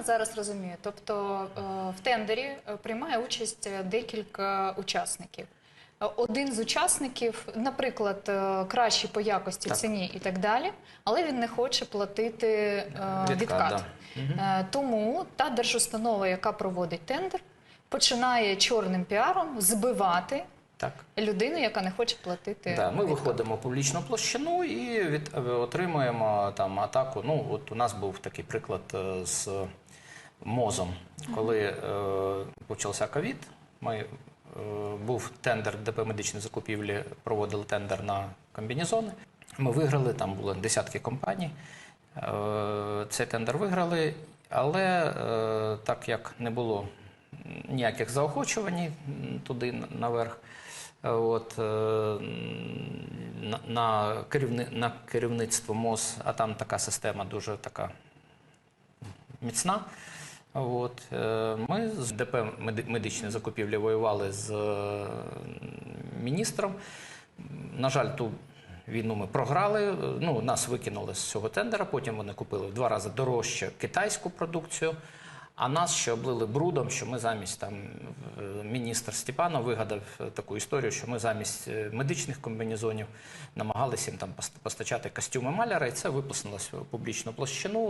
правильно зараз розумію? Тобто е, в тендері е, приймає участь е, декілька учасників. Один з учасників, наприклад, кращий по якості, Так. ціні і так далі, але він не хоче платити е, Відкат, відкат. да. Тому та держустанова, яка проводить тендер, починає чорним піаром збивати Так. людину, яка не хоче платити. Да, ми виходимо в публічну площину і від, е, отримуємо там атаку. Ну, от у нас був такий приклад е, з мозом. Коли е, почався ковід, ми, е, був тендер ДП медичні закупівлі, проводили тендер на комбінезони. Ми виграли, там було десятки компаній. Е, Цей тендер виграли, але е, так як не було ніяких заохочувань туди наверх. От, е, на, керівни, на керівництво МОЗ, а там така система дуже така міцна. От, е, ми з ДП меди- медичні закупівлі воювали з е, міністром. На жаль, ту війну ми програли. Ну, нас викинули з цього тендера. Потім вони купили в два рази дорожче китайську продукцію. А нас ще облили брудом, що ми замість там міністр Степанов вигадав е, таку історію, що ми замість е, медичних комбінезонів намагалися їм там постачати костюми маляра, і це виписалося в публічну площину.